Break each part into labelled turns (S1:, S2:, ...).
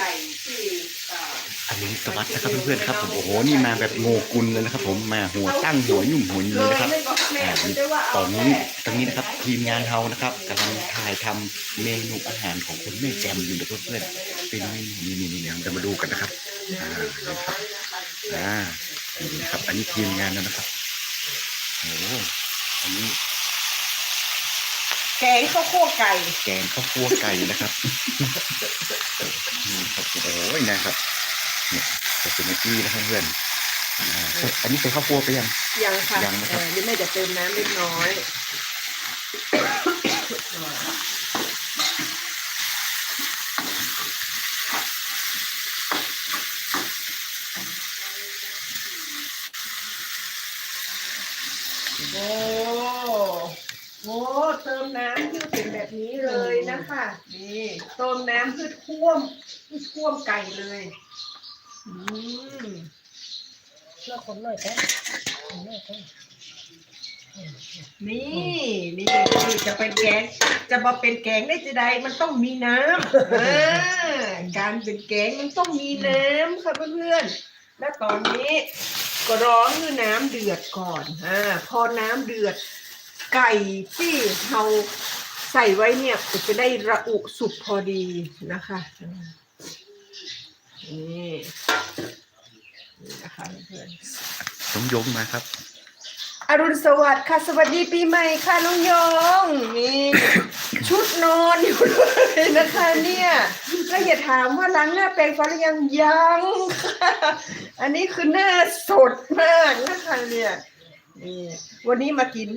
S1: ไก่ที่อ่า
S2: อันนี้สวัสดีนะครับเพื่อนๆครับผมโอ้โหนี่มาแบบโงกุลเลยนะครับ ผมมาหัวตั้งหัวยุ่มหัวยืนนะครับอ่านี่ตอนนี้ตรงนี้นะครับทีมงานเฮานะครับกำลังถ่ายทำเมนูอาหารของคุณแม่แจมอยู่นะครับเพื่อนๆเป็นเมนูนี่นี่นี่เราจะมาดูกันนะครับอ่านะครับอ่านี่นะครับ อันนี้ทีมงานนะครับโอ้โหอันนี้
S1: แกงข้าวคั่วไก่
S2: แกงข้าวคั่วไก่นะครับนี่ครับโอ้ยนะครับเนี่ยจะเป็นเมื่อกี้นะครับเพื่อนอ่าอันนี้ใส่ข้าวคั่วไปยัง
S1: ยังค่ะ
S2: ยังนะครับ
S1: เออเดี๋ยวแม่จะเติมน้ำเล็กน้อยโอ้โหเติม น้ำคือเป็นแบบนี้เลยนะคะนี่เติมน้ำคือท่วมคือท่วมไก่เลยอืม
S3: เชื่อคนหน่อยแค่คนหน่อยแค่
S1: นี่นี่นี่จะเป็นแกงจะมาเป็นแกงได้จะใดมันต้องมีน้ำอ่าการเป็นแกงมันต้องมีน้ำค่ะเพื่อนๆและตอนนี้ก็ร้อนคือน้ำเดือดก่อนอ่าพอน้ำเดือด ไก่ที่เราใส่ไว้เนี่ยก็จะได้ระอุสุกพอดีนะคะอืมนี่นี่นะคะเพื่อนๆ
S2: น้องยงมาครับ
S1: อรุณสวัสดิ์ค่ะ สวัสดีปีใหม่ค่ะน้องยองนี่ชุดนอนอยู่เลยนะคะเนี่ยแล้วอย่าถามว่าล้างหน้าแปรงฟันหรือยังยังค่ะอันนี้คือหน้าสดมากนะคะเนี่ย นี่วันนี้มากิน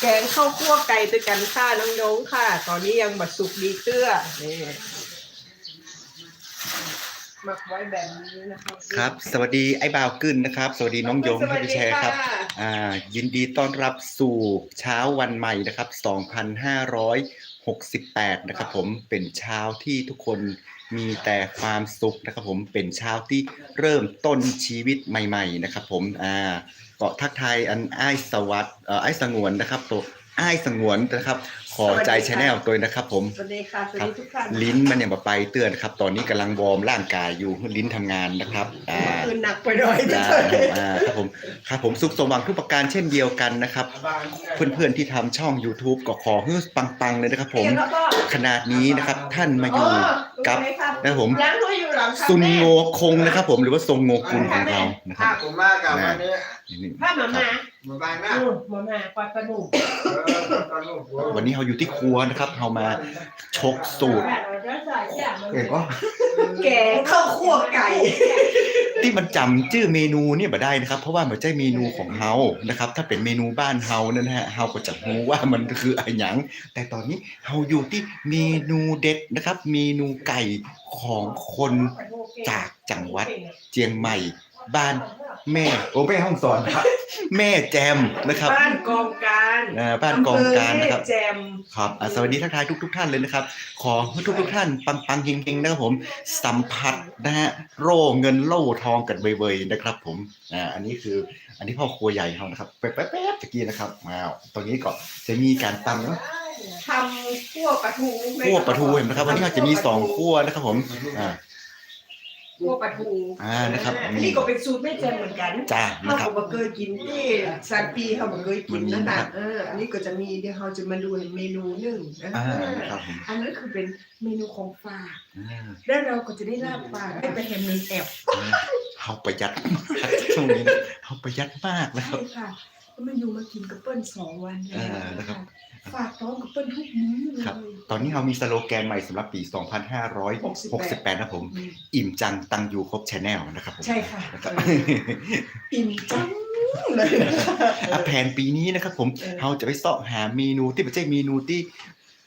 S1: แกงข้าวคั่วไก่ด้วยกันค่ะน้องยงค่ะ ตอนนี้ยังบัดสุกดีเตื้อนี่หมักไว้แบบนี้นะคะ
S2: ครับ สวัสดีไอ้บ่าวกึ้นนะครับ สวัสดีน้องยง
S1: สวั
S2: ที่
S1: ส
S2: ไป
S1: ดี
S2: แชร์ครับะอ่ายินดีต้อนรับสู่เช้าวันใหม่นะครับ 2,568 นะครับ ผมเป็นเช้าที่ทุกคนมีแต่ความสุขนะครับ ผมเป็นเช้าที่เริ่มต้นชีวิตใหม่ ๆ นะครับ ผมอ่า ก็ทักทายอันไอ้ายสวัสดิ์เอ่อไอ้ายสงวนนะครับตัวไอ้ายสงวนนะครับ ขอใจชาแนลตัวนะครับ ผม
S1: สวัสดีค่ะสวัสดีทุกท่าน
S2: ลิ้นมันยังมาไปเตือนครับ ตอนนี้กำลังวอร์มร่างกายอยู่ลิ้นทำงานนะครับอ่า
S1: คืนหนักไปหน่อย
S2: ได้อ่าครับผมครับผมสุขสมหวังทุกประการเช่นเดียวกันนะครับ เพื่อนๆที่ทำช่อง YouTube ก็ขอให้ปังๆเลยนะครับ ผม
S1: แล้วก็
S2: ขนาดนี้นะครับท่านมาอยู่กับนะครับผม
S1: ร้านตัวอยู่หลังคา
S2: ซุน
S1: แม่
S2: โงคงนะครับ ผมหรือว่าทรงโงกุลของเรานะค
S4: ถ้า
S2: รับ
S4: ผมมากับวันนี้
S2: นี่
S1: ถ้าหมา มา
S4: มาบางหน้า
S1: อืมหมามาปลาปลาหนุ่ม
S4: เออตอนนู้น
S2: วันนี้เราอยู่ที่ครัวนะครับเรามาชกสูตร
S4: เห็นปะ
S1: แกงข้าวคั่วไก่
S2: ที่มันจำชื่อเมนูเนี่ยมาได้นะครับ เพราะว่ามันใช่เมนูของเฮานะครับ ถ้าเป็นเมนูบ้านเฮานั่นนะฮะเฮาก็จะรู้ว่ามันคืออะไรหยัง แต่ตอนนี้เฮาอยู่ที่เมนูเด็ดนะครับ เมนูไก่ของคนจากจังหวัดเจียงใหม่บ้าน แม่โอ้แม่ห้องสอนครับ แม่แจมนะครับ
S1: บ้านกองการ
S2: อ่าบ้านกองการนะครับ
S1: อำเภอแม่แจม
S2: ครับอะสวัสดีทักทายทุกทุกๆท่านเลยนะครับ ขอให้ทุกทุกๆท่านปังปังๆเฮงๆนะครับผม สัมผัสนะฮะโร่เงินโล่ทองกันเบยๆนะครับ ผมอ่าอันนี้คืออันนี้พ่อครัวใหญ่เขานะครับแป๊บๆๆตะกี้นะครับอ้าวตรงนี้ก็จะมีการตำนะ
S1: ทำคั่วปลาทู
S2: คั่วปลาทูเห็นไหมครับวันนี้เราจะมีสองคั่วนะครับผมอ่า
S1: คั่วปลาทู
S2: อ่านะครับ
S1: อันนี้ก็เป็นสูตรแม่แจมเหมือนกัน
S2: จ้า
S1: เขา
S2: นะครับ
S1: บอกว่าเคยกินที่ซานปีเขาบอกเคยกินนะคะเอออันนี้ก็จะมีเดี๋ยวเราจะมาดูเมนูหนึ่งนะ
S2: อ่านะครับผม
S1: อันนั้นคือเป็นเมนูของฝาก
S2: อ่า
S1: แล้วเราก็จะได้ลาบปลาได้ไปแฮมเมนแอบ
S2: เขาประหยัดมากช่วงนี้นะเขาประหยัดมากนะครั
S1: ใช่
S2: บ
S1: ค่ะก็ มาอยู่มากินกับเปิ้ลสองวันแล้ว
S2: อ่านะครับ
S1: ฝากท้องกับเปิ้ลทุกมื้อเลย
S2: ครับตอนนี้เรามีสโลแกนใหม่สำหรับปี 2568 นะครับผม
S1: อืม
S2: อิ่มจังตังอยู่ครบชแนลนะครับผม
S1: ใช่ค่ะ
S2: นะครับ
S1: อิ่มจังเลยนะคะ
S2: อะแผนปีนี้นะครับผม
S1: เออ
S2: เราจะไปเสาะหาเมนูที่ไม่ใช่เมนูที่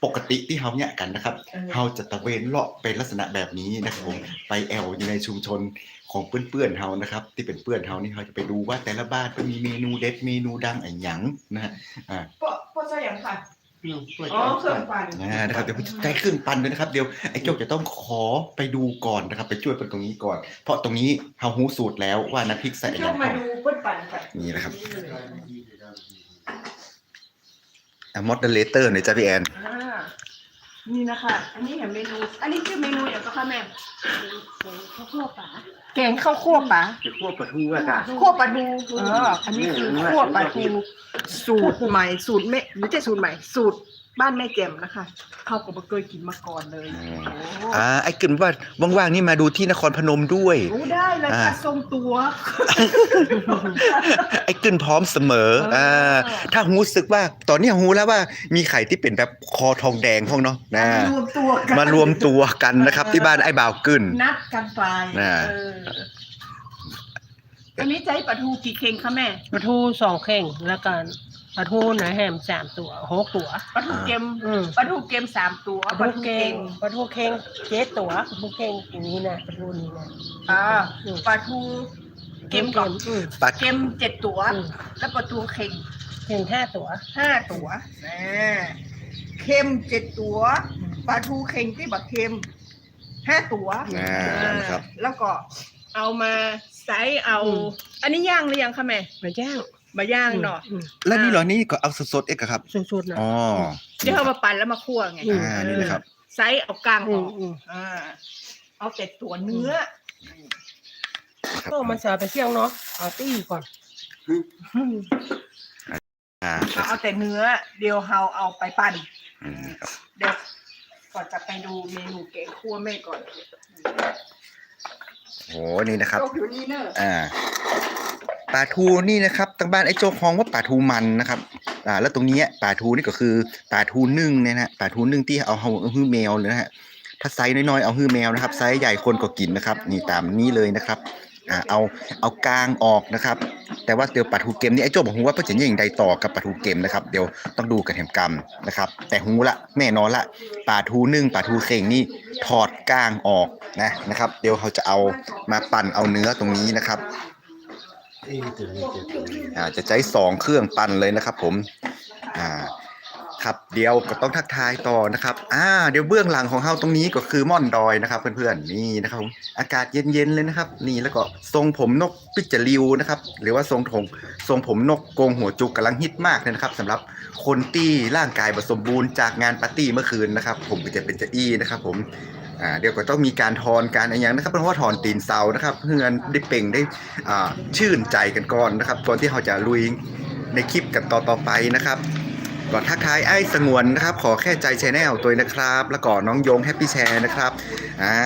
S2: ปกติที่เราเนี่ยกันนะครับ
S1: เออ
S2: เราจะตะเวนเลาะเป็นลักษณะแบบนี้นะครับผม ไปแอลอยู่ในชุมชน ของเพื่อนๆเรานะครับ ที่เป็นเพื่อนเรานี่เราจะไปดูว่าแต่ละบ้านก็มีเมนูเด็ดเมนูดังอะไรหยังนะฮะอ่า
S1: เพราะเพราะใช่อย่างค่ะอ๋อเครื่องปั่น
S2: อ่านะครับเดี๋ยวใช้เครื่องปั่นด้วยนะครับเดี๋ยวไอ้โจกจะต้องขอไปดูก่อนนะครับ ไปช่วยเพื่อนตรงนี้ก่อน เพราะตรงนี้เราหูสูตรแล้วว่าน้ำพริกใส่อะไร
S1: ช่วงมา
S2: บ้าง
S1: ดูเปิ้ลปั่นค่ะ
S2: นี่นะครับอะมอดเดเลเตอร์หน่อยจ้าพี่แอน
S1: อ่า นี่นะคะ อันนี้เห็นเมนู อันนี้คือเมนูอย่างก็ค่ะแม่
S3: ข้าวคั่วปลา
S1: แกงข้าวคั่วปลา
S4: จะคั่วปลาทูอะค่ะ
S1: คั่วปลาทูเอออันนี้คือคั่วปลาทูสูตรใหม่สูตรแม่หรือจะสูตรใหม่ สูตร บ้านแม่แจ่มนะคะเขาก็บ่เคยกินมาก่อนเลยโอ้
S2: อ่าไอ้เกินว่าว่างๆนี่มาดูที่นครพนมด้วย
S1: รู้ได้เลยค่ะ
S2: อ่า
S1: ทรงตัว
S2: ไอ้กึนพร้อมเสมอ
S1: เอออ่
S2: อ่าถ้าหูสึกว่า ตอนนี้หูแล้วว่ามีไข่ที่เป็นแบบคอทองแดงห้องเนาะนะ
S1: มารวมตัวกัน
S2: มารวมตัวกันนะครับ ที่บ้านไอ้บ่าวกึน
S1: นัดกันไป
S2: น่ะ
S1: เอออันนี้ใจปลาทูกี่เข่งคะแม่
S3: ปลาทูสองเข่งแล้วกัน ปลาทูหนาแหมสามตัวหกตัว
S1: ปลาทูเกม
S3: อืม
S1: ปลาทูเกมสามตัว
S3: ปลาทูเข่งปลาทูเข่งเจ็ดตัวปลาทูเข่งอย่างนี้นะปลาทูนี้นะ
S1: อ่าปลาทูเกมก่อน
S3: อืม
S2: ปลา
S1: เกมเจ็ดตัว
S3: อืม
S1: แล้วปลาทูเข่ง
S3: เข่งห้าตัว
S1: ห้าตัวนะเค็มเจ็ดตัวปลาทูเข่งที่บักเค็มห้าตัว
S2: อ่านะครับ
S1: แล้วก็เอามาไซส์เอา อันนี้ย่างหรือยังคะแม่
S3: มาย่าง
S1: มาย่างเนาะ
S3: อืม
S2: แล้วนี่เหรอนี่ก็เอาสดๆเอกครับ
S3: สุดๆนะ
S2: อ๋อ
S1: เดี๋ยวเอามาปั่นแล้วมาคั่วไง
S3: อืม
S2: อ่านี่นะครับ
S1: ไซส์เอากลางอ
S3: อื
S1: อ
S3: ม
S1: ก
S3: อืม
S1: อ่าเอาแต่ตัวเนื้อ
S3: ก็มันสาไปเที่ยวเนาะเอาตี้ก่อน
S2: อ่า
S1: เอาเอาแต่เนื้อ เดี๋ยวเราเอาไปปั่น
S2: อืมครับ
S1: เดี๋ยวก่อนจะไปดูเมนูแกงคั่วแม่ก่อน
S2: โหนี่นะครับ
S1: โจ๊กอยู่นี่เนอะ
S2: อ่า ปลาทูนี่นะครับทางบ้านไอ้โจ๊กฮองว่าปลาทูมันนะครับอ่าแล้วตรงนี้ปลาทูนี่ก็คือปลาทูนึ่งเนี่ยนะฮะปลาทูนึ่งที่เอาเอาฮื้อแมวเลยนะฮะถ้าไซส์น้อยๆเอาฮื้อแมวนะครับไซส์ใหญ่คนก็กินนะครับนี่ตามนี้เลยนะครับอ่าเอาเอากลางออกนะครับ แต่ว่าเดี๋ยวปลาทูเกมนี่ไอ้โจบอกฮูว่าเพื่อจะยิงใดต่อกับปลาทูเกมนะครับเดี๋ยวต้องดูกันแถมกรรมนะครับ แต่ฮูละแน่นอนละปลาทูนึ่งปลาทูเข่งนี่ถอดกลางออกนะนะครับ เดี๋ยวเขาจะเอามาปั่นเอาเนื้อตรงนี้นะครับ อาจะใช้สองเครื่องปั่นเลยนะครับ ผม อ่า ครับเดี๋ยวก็ต้องทักทายต่อนะครับ อ่า เดี๋ยวเบื้องหลังของเฮาตรงนี้ก็คือม่อนดอยนะครับ เพื่อนๆนี่นะครับผมอากาศเย็นๆเลยนะครับ นี่แล้วก็ทรงผมนกปิจลิวนะครับ หรือว่าทรงถงทรงผมนกโกงหัวจุกกำลังฮิตมากเลยนะครับสำหรับคนที่ร่างกายบสมบูรณ์จากงานปาร์ตี้เมื่อคืนนะครับ ผมก็จะเป็นเจะอี้นะครับ ผม อ่าเดี๋ยวก็ต้องมีการทอนการอะไรอย่างนะครับเพราะว่าทอนตีนเสานะครับเพื่อนได้เป่งได้อ่าชื่นใจกันก่อนนะครับก่อนที่เราจะลุยในคลิปกันต่อๆไปนะครับก่อนทักทายไอ้สงวนนะครับ ขอแค่ใจแชแนลตัวนะครับ แล้วก็น้องโยงแฮปปี้แชร์นะครับ อ่า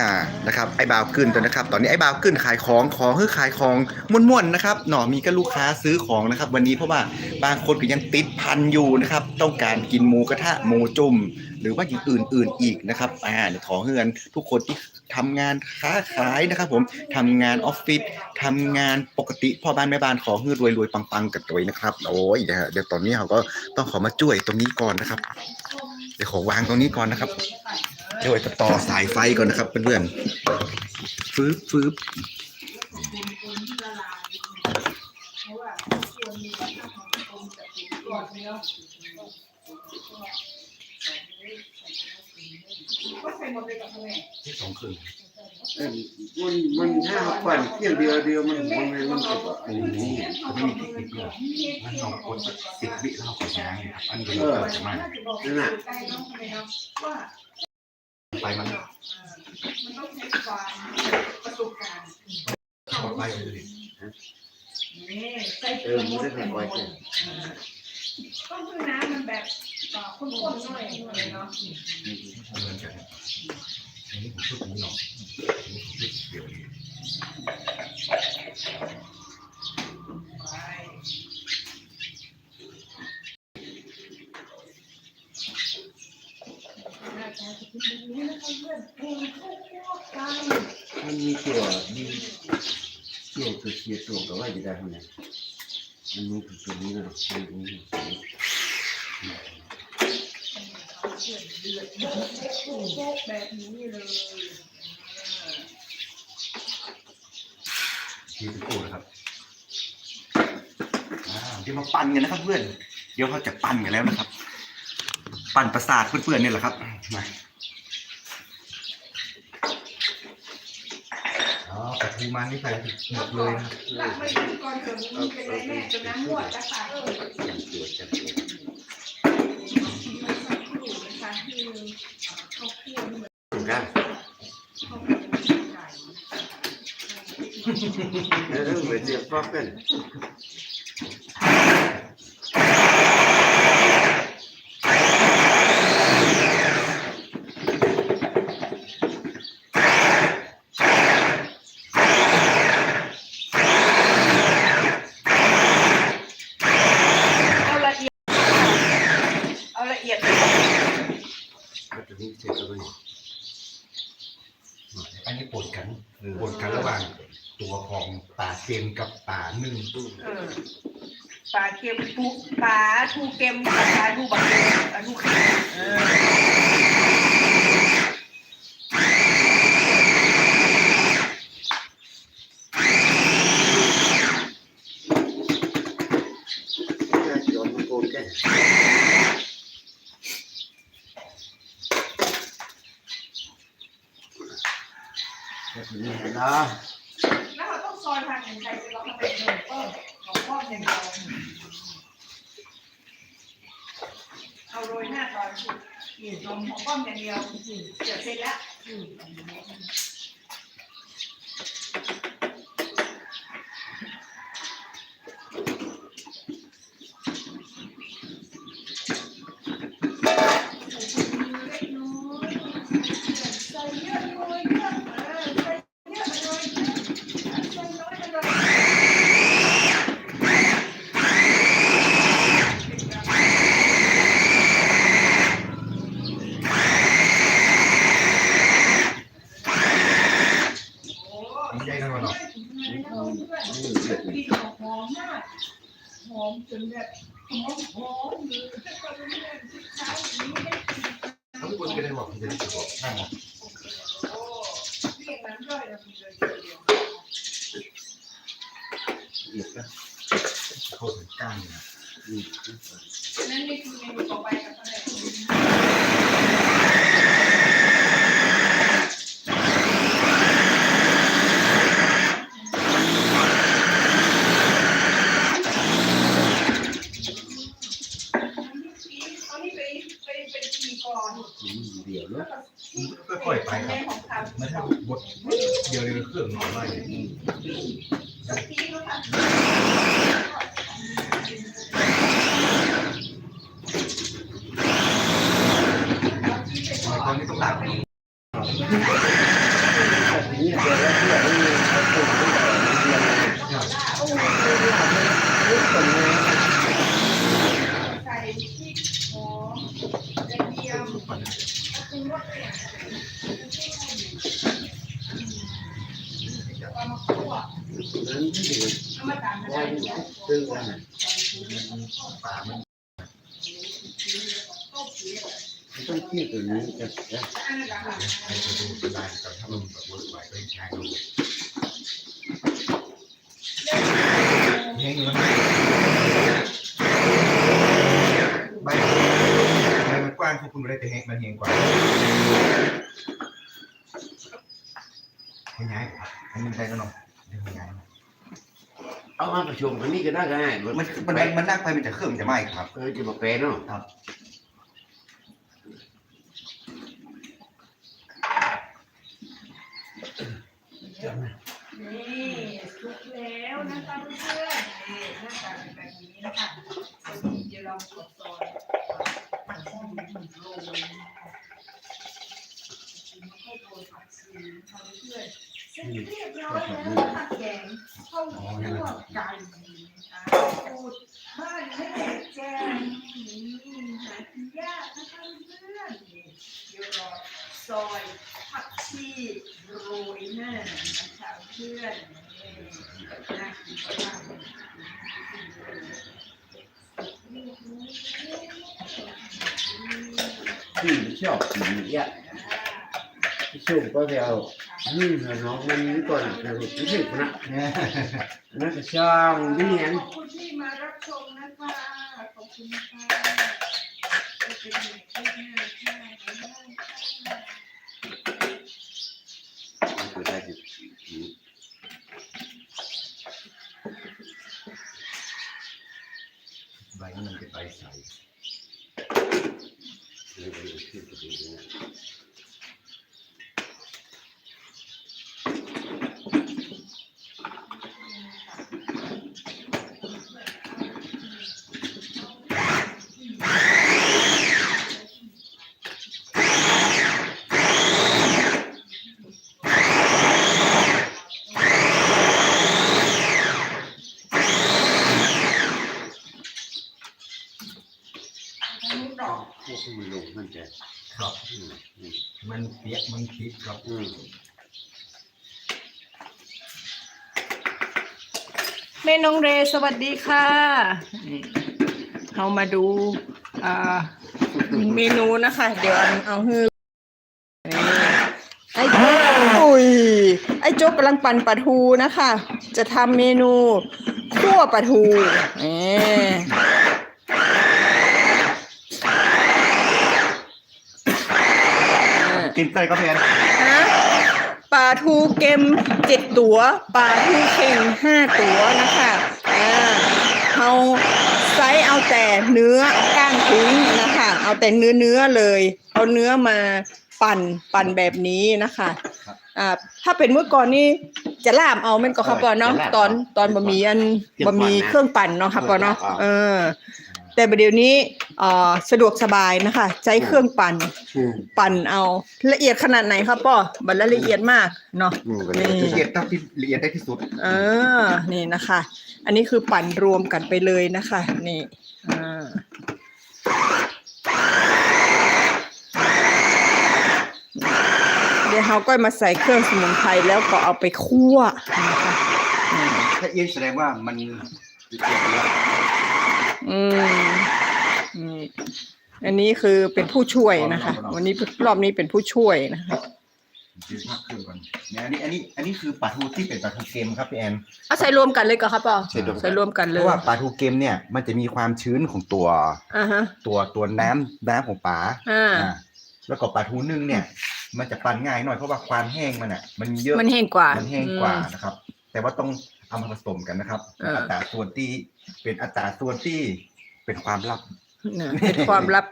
S2: นะครับไอ้บ่าวขึ้นตัวนะครับ ตอนนี้ไอ้บ่าวขึ้นขายของขอให้ขายของม่วนๆนะครับหน่อมีก็ลูกค้าซื้อของนะครับ วันนี้เพราะว่าบางคนก็ยังติดพันอยู่นะครับ ต้องการกินหมูกระทะหมูจุ่มหรือว่าอย่างอื่นๆอีกนะครับอ่าเดี๋ยวขอเฮือนทุกคนที่ทำงานค้าขายนะครับ ผมทำงานออฟฟิศทำงานปกติพ่อบ้านแม่บ้านขอเฮือรวยรวยๆปังๆกันตัวนะครับโอ้ยเดี๋ยวเดี๋ยวตอนนี้เราก็ต้องขอมาช่วยตรงนี้ก่อนนะครับ เดี๋ยวขอวางตรงนี้ก่อนนะครับ เดี๋ยวจะต่อสายไฟก่อนนะครับเพื่อนๆฟืบฟืบที่สองครึ่ง
S4: เอ้ยมันมันถ้าปั่นเที่ยงเดียวเดียวมันมันมันมันจะแบบ
S2: โอ้โหจะไม่มีเทคนิคเลยงั้นเรากดสักสิบวิแล้วเราขอย้ายนะครับอันนี้เราจะมา
S4: นั่นน่ะ
S2: ไฟมัน
S1: มันต้องใช้ความประสบการณ์
S2: ขอไฟเลย
S1: นี่ใส่
S4: เออมันจะเป็นไว้แค่
S1: ต้องคือน้ำมันแบบเอ่อข้นๆหน่อยเนาะ
S2: ทำเงินกันอันนี้ผมชุดนี้เนาะอันนี้ผมชุดเดียวเอ
S4: มันมีตัวมีเกี่ยวตัวเชียตัวกับว่าจะได้ท่าไหมันมีตัวนี้นะมันมี
S1: แบบนี้เลย
S2: ทีเป็นกูนะครับอ่าเดี๋ยวมาปั่นกันนะครับเพื่อน เดี๋ยวเขาจะปั่นกันแล้วนะครับ ปั่นประสาทเพื่อนๆเนี่ยแหละครับมา กับกุมานนี่ไปหมดเลยนะค
S1: หลักไม่ถึงก่อนถึงมีเป็นไรแม่จะน้ำงวดจะใส่
S2: ถึง
S1: กัน
S4: เออเหมือนเจ็บฟอกกัน
S2: ของป่าเค็มกับป่านึ่ง
S1: เออปลาเค็มปูปลาทูเค็มกับปลาทูบักเค็มปลาทูเค็มเออ
S4: ย้อนมาโกนกันก็จะมีเนาะ
S1: แล้วเราต้องซอยทางอย่างไรจะเราทำเป็นหนึ่งต้นของป้อมอย่างเดียวเอาโรยหน้าตอนขีด ลงของป้อมอย่างเดียวเสร็จแล้ว ใส่เยอะโรยเยอะเออใส่เยอะโรยเยอะใส่น้อยโรยน้อย
S2: ไม่ได้ทั้งวันหรอก
S1: ดีหอมมากหอมจน แบบหอ Thank you. นี้
S2: จะ
S4: จะ
S1: อันนั้นแหละค่ะ
S2: ใครจะดูลายกับถ้าลงแบบเวิร์กไว้ก็ใช้ดูเฮงมันใบใบมันกว้างพวกคุณไม่ได้แต่เฮงมันเฮงกว่าเฮงไงอันนี้ได้ก็เนาะเฮงไง
S4: เอามาประชุมกันนี่ก็ได้ก็ได้
S2: มันมันมันนั่งไปมันจะเครื่องจะไหม้ครับ
S4: เออจะมาเป็นเนาะ
S1: นี่ทุกแล้วนะคะเพื่อนๆนี่หน้าตาเป็นแบบนี้นะคะ วันนี้เดี๋ยวเรากดซอยผักชีโรยนะคะไม่ค่อยโรยผักชีนะคะเพื่อนเสร็จเรียบร้อยแล้วนะคะแกงข้าวคั่วไก่นะคะสูตรบ้านแม่แจ้งนี่หากินยากนะคะเพื่อนๆนี่เดี๋ยวรอซอยผักชีโรยหน้านะคะเพื่อนนี่น่ากินมากเลย
S4: ที่ชอบกินเยอะชุ่ม ก็เดียวนี่น้องมันนี่ก่อนนะรู้สึกนะนั่นก็ช่างดีเห็น
S1: ขอบคุณที่มารับชมนะคะขอบคุณค่ะจะเป็นอย่างที่หน้าค่ะบ๊ายบายค่ะ
S4: ก็ได้จะ
S2: ใบนั้นมันเป็นใบใส
S4: เรียนขึ้นไปดูนะ
S2: เมั
S4: นจะ
S5: ครับ
S4: อืมอืม
S5: มัน เปียกมันคิดครับ
S4: อืม
S1: แม่น้องเรสวัสดีค่ะนี่เรามาดูอ่าเมนูนะคะ เดี๋ยวเอาเอาฮือนี่ไอ้โจ๊กอุ้ยไอ้โจ๊กกำลังปั่นปลาทูนะคะ จะทำเมนูคั่วปลาทูนี่
S2: กินเต้ยก็เพียน
S1: ฮะปลาทูเกมเจ็ดตัวปลาทูเข่งห้าตัวนะคะอ่าเอาไซส์เอาแต่เนื้อก้างทิ้งนะคะ เอาแต่เนื้อเนื้อเลย เอาเนื้อมาปั่นปั่นแบบนี้นะคะอ่าถ้าเป็นเมื่อก่อนนี่จะลาบเอาแม่นก็ครับปอเนาะตอนตอนบะหมี่อันบะหมี่เครื่องปั่นเนาะครับปอเนาะเออ แต่ประเดี๋ยวนี้อ่าสะดวกสบายนะคะ ใช้เครื่องปั่น
S4: อืม
S1: ปั่นเอาละเอียดขนาดไหนครับป้อบัดละละเอียดมากเนาะ
S4: อืมก็
S1: นี่
S4: เลย
S2: ละเอียดเท่าที่ละเอียดได้ที่สุด
S1: เออ นี่นะคะ อันนี้คือปั่นรวมกันไปเลยนะคะ นี่อ่าเดี๋ยวเราก็มาใส่เครื่องสมุนไพรแล้วก็เอาไปคั่วนะคะอืม
S2: ถ้าเอียดแสดงว่ามันละเอียดแล้ว
S1: อืมนี่อันนี้คือเป็นผู้ช่วยนะคะ วันนี้รอบนี้เป็นผู้ช่วยนะคะ
S2: จืดมากขึ้นก่อนเนี่ยอันนี้อันนี้อันนี้คือปลาทูที่เป็นปลาทูเค็มครับพี่แอน
S1: เอาใส่รวมกันเลยก็ครับป่อ
S2: ใส่รวมกัน
S1: ใส่รวมกัน
S2: เพ
S1: เลย
S2: ราะว่าปลาทูเค็มเนี่ยมันจะมีความชื้นของตัว
S1: อ่าฮะ
S2: ตัวตัวน้ำน้ำของปลา
S1: อ่า
S2: อ่าแล้วก็ปลาทูนึ่งเนี่ย มันจะปั่นง่ายหน่อยเพราะว่าความแห้งมันอะ มันมีเยอะ
S1: มันแห้งกว่า
S2: มันแห้งกว่า
S1: อืม
S2: นะครับ แต่ว่าต้อง เอามาผสมกันนะครับ
S1: เอออั
S2: อัตราส่วนที่เป็นอัตราส่วนที่เป็นความลับ
S1: เนี่ยเป็นความลับ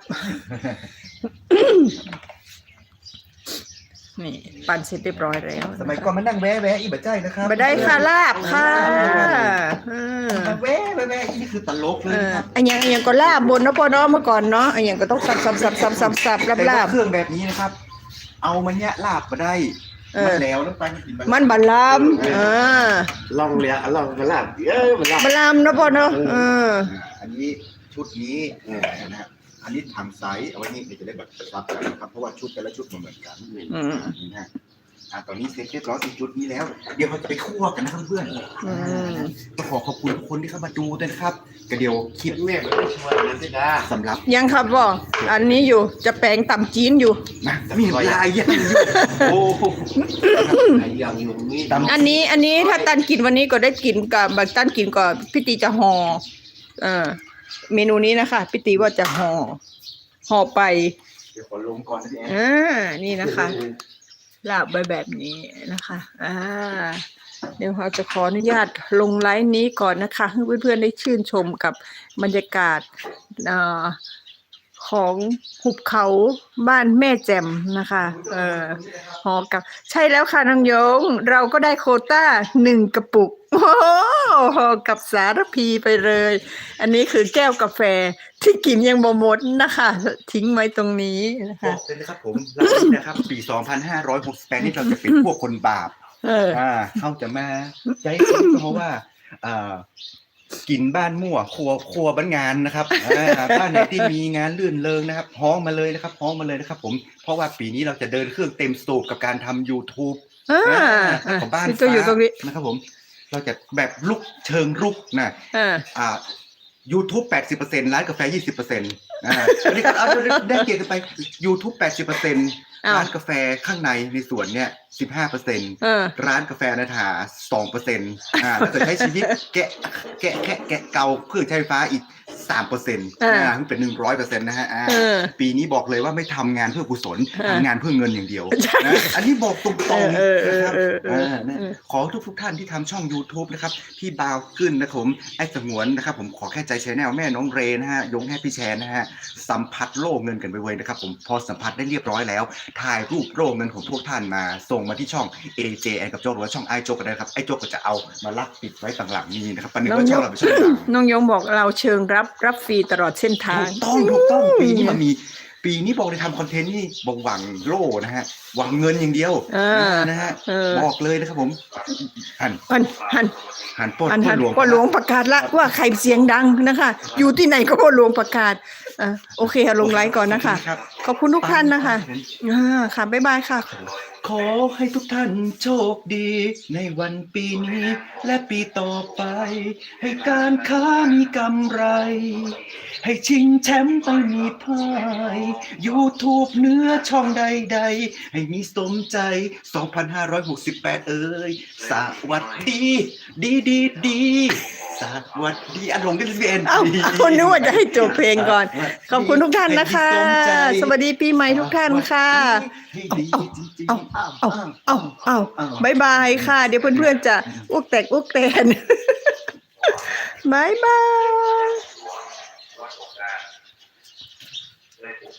S1: นี่ ปั่นเสร็จเรียบร้อยแล้ว
S2: สมัยก่อนมันนั่งแวะแวะอีบัจใจนะครับ
S1: มาได้ค่ะลาบค่ะเออ
S2: มาแวะแวะแวะอีนี่คือตลกเล
S1: เอยอ
S2: นะครับ
S1: อันยังอันยังก็ลาบบนเนาะปอเนาะเมื่อก่อนเนาะอันยังก็ต้องสับสับสับสับสับสับลาบ
S2: แต่
S1: ลา
S2: ว่า
S1: บ
S2: เครื่องแบบนี้นะครับ เอามันเนี้ยลาบมาได้
S1: เออ
S2: มันแล้วแล้วไปมันกิน
S1: มันบะลามอ่า
S4: ลองเลียลองกระลาบเอ้ยมันลาบบะ
S1: ลามเนาะปอเนาะเออ
S2: อ่าอันนี้ชุดนี้เออนะฮะอันนี้ทำไซส์เอาไว้นี่เดี๋ยวจะได้แบบซับกันนะครับเพราะว่าชุดแต่ละชุดมันเหมือนกัน
S1: อืม
S2: อันนี้นะ อ่าตอนนี้เสร็จเรียบร้อยอีกชุดนี้แล้ว เดี๋ยวเราจะไปคั่วกันนะครับเพื่อน
S1: อืม
S2: ต้องขอขอบคุณทุกคนที่เข้ามาดูด้วยนะครับก็เดี๋ยวคลิป
S4: แม่ไม่ได้ชวนมันสิดา
S2: สำหรับ
S1: ยังครับปออันนี้อยู่จะแปลงต่ำจีนอยู่
S2: นะมีลายยังอยู่โอ้โห
S4: ไอ้ยังอยู่นี่
S2: ตำ
S1: อันนี้อันนี้ถ้าตันกินวันนี้ก็ได้กินกับบางตันกินก็พี่ตีจะห่อเออเมนูนี้นะคะพี่ตีว่าจะห่อห่อไป
S2: เดี๋ยวขอลงก่อนนะพี่แอน
S1: อ่านี่นะคะ ลาบไปแบบนี้นะคะ อ่า เดี๋ยวเราจะขออนุญาตลงไลฟ์นี้ก่อนนะคะ ให้เพื่อนๆได้ชื่นชมกับบรรยากาศเอ่อ ของหุบเขาบ้านแม่แจ่มนะคะ เออหอกับ ใช่แล้วค่ะน้องยง เราก็ได้โควต้าหนึ่งกระปุก โอ้โหห่อกับสารพีไปเลย อันนี้คือแก้วกาแฟที่กินยังบ่หมดนะคะ ทิ้งไว้ตรงนี้นะ
S2: บอ
S1: คะ
S2: กเลยนะครับผมเรานะครับ ปี 2568นี่เราจะเป็นพวกคนบาป
S1: เออ
S2: อ่า เขาจะมาใจเพราะว่า อ่า กินบ้านมั่วครัวครัวบ้านงานนะครับอ่าบ้านไหนที่มีงานลื่นเริงนะครับฮ้องมาเลยนะครับฮ้องมาเลยนะครับ ผมเพราะว่าปีนี้เราจะเดินเครื่องเต็มสตูปกับการทำ YouTube
S1: อ่า
S2: อ่าของบ้าน
S1: พี่ตัวอยู่ตรงนี้
S2: ฟ้านะครับผม เราจะแบบลุกเชิงรุกนะ
S1: อ่า
S2: อ่า YouTube 80%ร้านกาแฟ 20%อ่าอันนี้ก็เอาได้เกียรติกันไป YouTube 80%
S1: อ้าว
S2: ร้านกาแฟข้างในในสวนเนี่ย15%
S1: เออ
S2: ร้านกาแฟนาถาสองเปอร์เซ็นต์อ่าถ้าเกิดใช้ชีวิตแกะแกะแกะแกะเกาเครื่องใช้ไฟฟ้าอีกสามเปอร์เซ็นต์
S1: อ่า
S2: อ่าถึงเป็นหนึ่งร้อยเปอร์เซ็นต์นะฮะอ่า
S1: เออ
S2: ปีนี้บอกเลยว่าไม่ทำงานเพื่อกุศล
S1: เออ
S2: ทำงานเพื่อเงินอย่างเดียว
S1: ใช่
S2: นะอันนี้บอกตรงๆ
S1: เออเออ
S2: นะครับ
S1: เออเออ
S2: อ่านะ
S1: เออ
S2: ขอทุกทุกๆท่านที่ทำช่อง YouTube นะครับพี่บาวขึ้นนะครับผมไอ้สงวนนะครับผมขอแค่ใจแชนแนลแม่น้องเรนะฮะยงให้พี่แชนนะฮะสัมผัสโล่เงินกันไปเว้ยนะครับผมพอสัมผัสได้เรียบร้อยแล้วถ่ายรูปโล่เงินของพวกท่านมาส่งมาที่ช่อง AJ แอนกับโจกหรือว่าช่องไอโจกก็ได้ครับไอโจกก็จะเอามาลักปิดไว้ต่างหลังนี้นะครับปันนึกว่าช่องเราเป็นช่องดัง
S1: น้องยงบอกเราเชิงรับรับฟรีตลอดเส้นทาง
S2: ถูกต้องถูกต้องปีนี้มันมีปีนี้บอกเลยทำคอนเทนต์นี่บอกหวังโล่นะฮะ หวังเงินอย่างเดียว
S1: เออ
S2: นะฮะ
S1: เออ
S2: บอกเลยนะครับผมหัน
S1: หันหัน
S2: หันปล้น
S1: หัน
S2: ปล้
S1: หั
S2: น
S1: น
S2: หลวง
S1: พ่อหลวงประกาศละว่าใครเสียงดังนะคะ อยู่ที่ไหนก็พ่อหลวงประกาศ อะโอเคค่ะลงไลฟ์ก่อนนะคะ
S2: รับ
S1: ขอบคุณทุกท่านนะคะอ่าค่ะ บ๊ายบายค่ะ
S2: ขอให้ทุกท่านโชคดี ในวันปีนี้ และปีต่อไป ให้การค้ามีกำไร ให้ชิงแชมป์ไปมีพาย YouTube เนื้อช่องใดๆ ให้มีสมใจ 2,568 เอ้ยสวัสดี ดีดีดี สวัสดีอันลงได้เรียน
S1: เอ้าคุณนึกว่าจะให้จบเพลงก่อน ขอบคุณทุกท่านนะคะ สวัสดีปีใหม่ทุกท่านค่ะ
S2: ให้ดีจริงๆ
S1: เอาเอาเอาเอาบายบายค่ะ เดี๋ยวเพื่อนๆจะอ้วกแตกอ้วกแตนบายบาย